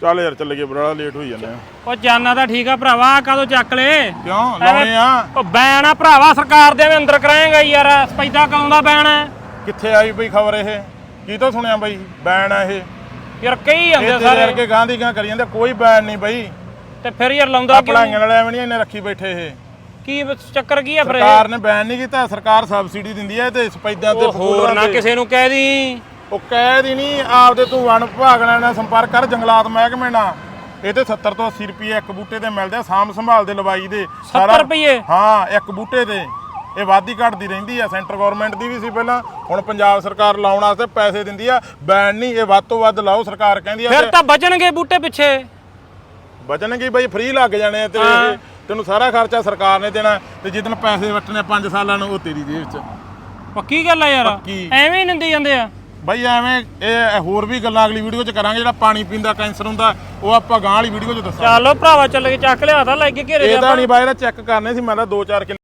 ਚੱਲ ਯਾਰ ਚੱਲ ਗਏ ਬੜਾ ਲੇਟ ਹੋਈ ਜਾਂਦੇ ਆ। ਉਹ ਜਾਨਾ ਤਾਂ ਠੀਕ ਆ ਭਰਾਵਾ ਕਦੋਂ ਚੱਕ ਲੇ ਕਿਉਂ? ਲਾਉਣੇ ਆ? ਉਹ ਬੈਨ ਆ ਭਰਾਵਾ ਸਰਕਾਰ ਦੇ ਵੀ ਅੰਦਰ ਕਰਾਏਗਾ ਯਾਰ ਸਪੈਦਾ ਕਦੋਂ ਦਾ ਬੈਨ ਹੈ ਕਿੱਥੇ ਆਈ ਬਈ ਖਬਰ ਇਹ? ਕੀ ਤੋਂ ਸੁਣਿਆ ਬਈ ਬੈਨ ਆ ਇਹ? ਯਾਰ ਕਈ ਇਹ ਜਾਂਦੇ ਤੇਰੇ ਸਾਰੇ। ਵਰਗੇ ਗਾਂ ਦੀ ਗਾਂ ਕਰੀ ਜਾਂਦੇ ਕੋਈ ਬੈਨ ਨਹੀਂ ਬਈ। ਤੇ ਫਿਰ ਯਾਰ ਲਾਉਂਦਾ ਕਿਉਂ? ਪੜਾਈਆਂ ਵਾਲੇ ਐਵੇਂ ਨਹੀਂ ਇਹਨੇ ਰੱਖੀ ਬੈਠੇ ਇਹ। ਕੀ ਚੱਕਰ ਕੀ ਆ ਫਿਰ ਇਹ? ਸਰਕਾਰ ਨੇ ਬੈਨ ਨਹੀਂ ਕੀਤਾ ਸਰਕਾਰ ਸਬਸਿਡੀ ਦਿੰਦੀ ਹੈ ਤੇ ਸਪੈਦਾਂ ਤੇ ਉਹ ਹੋਰ ਨਾ। ਕਿਸੇ ਨੂੰ ਕਹਿ ਦੀ। ਉਹ ਕਹਿ ਦੀ ਨਹੀਂ ਆਪਦੇ ਤੂੰ ਵਣ ਵਿਭਾਗ ਨਾਲ ਸੰਪਰਕ ਕਰ ਜੰਗਲਾਤ ਮਹਿਕਮੇ ਨਾਲ। ਇਹ ਤੇ 70 ਤੋਂ 80 ਰੁਪਏ ਇੱਕ ਬੂਟੇ ਤੇ ਮਿਲਦੇ ਆ ਸਾਂਭ ਸੰਭਾਲ ਦੇ ਲਵਾਈ ਦੇ। 70 ਰੁਪਏ? ਹਾਂ ਇੱਕ ਬੂਟੇ ਤੇ। ਇਹ ਵਾਧੀ ਘਟਦੀ ਰਹਿੰਦੀ ਆ ਸੈਂਟਰ ਗਵਰਨਮੈਂਟ ਦੀ ਵੀ ਸੀ ਪਹਿਲਾਂ। ਹੁਣ ਪੰਜਾਬ ਸਰਕਾਰ ਲਾਉਣ ਵਾਸਤੇ ਪੈਸੇ ਦਿੰਦੀ ਆ ਬੈਨ ਨਹੀਂ ਇਹ ਵੱਧ ਤੋਂ ਵੱਧ ਲਾਓ ਸਰਕਾਰ ਕਹਿੰਦੀ ਆ ਫਿਰ ਤਾਂ ਬਚਣਗੇ ਬੂਟੇ ਪਿੱਛੇ। ਬਚਣਗੇ ਬਈ ਫ੍ਰੀ ਲੱਗ ਜਾਣੇ ਆ ਤੇਰੇ। ਤੈਨੂੰ ਸਾਰਾ ਖਰਚਾ ਸਰਕਾਰ ਨੇ ਦੇਣਾ ਤੇ ਜਿੱਦਣ ਪੈਸੇ ਵਟਣੇ 5 ਸਾਲਾਂ ਨੂੰ ਉਹ ਤੇਰੀ ਜੇਬ 'ਚ। ਪੱਕੀ ਗੱਲ ਆ ਯਾਰ। ਐਵੇਂ ਹੀ ਨਿੰਦੀ ਜਾਂਦੇ ਆ। ਬਈ ਐਵੇਂ ਇਹ ਹੋਰ ਵੀ ਗੱਲਾਂ ਅਗਲੀ ਵੀਡੀਓ 'ਚ ਕਰਾਂਗੇ ਜਿਹੜਾ ਪਾਣੀ ਪੀਣ ਦਾ ਕੈਂਸਰ ਹੁੰਦਾ ਉਹ ਆਪਾਂ ਗਾਂ ਵਾਲੀ ਵੀਡੀਓ 'ਚ ਦੱਸਾਂਗੇ। ਚੱਲੋ ਭਰਾਵਾ ਚੱਲ ਕੇ ਚੱਕ ਲਿਆ ਤਾਂ ਲੈ ਕੇ ਘੇਰੇ ਇਹ ਜਾ ਤਾਂ ਨਹੀਂ ਬਾਈ ਦਾ ਚੈੱਕ ਕਰਨੇ ਸੀ ਮੈਂ ਤਾਂ 2-4 ਕਿਲੋ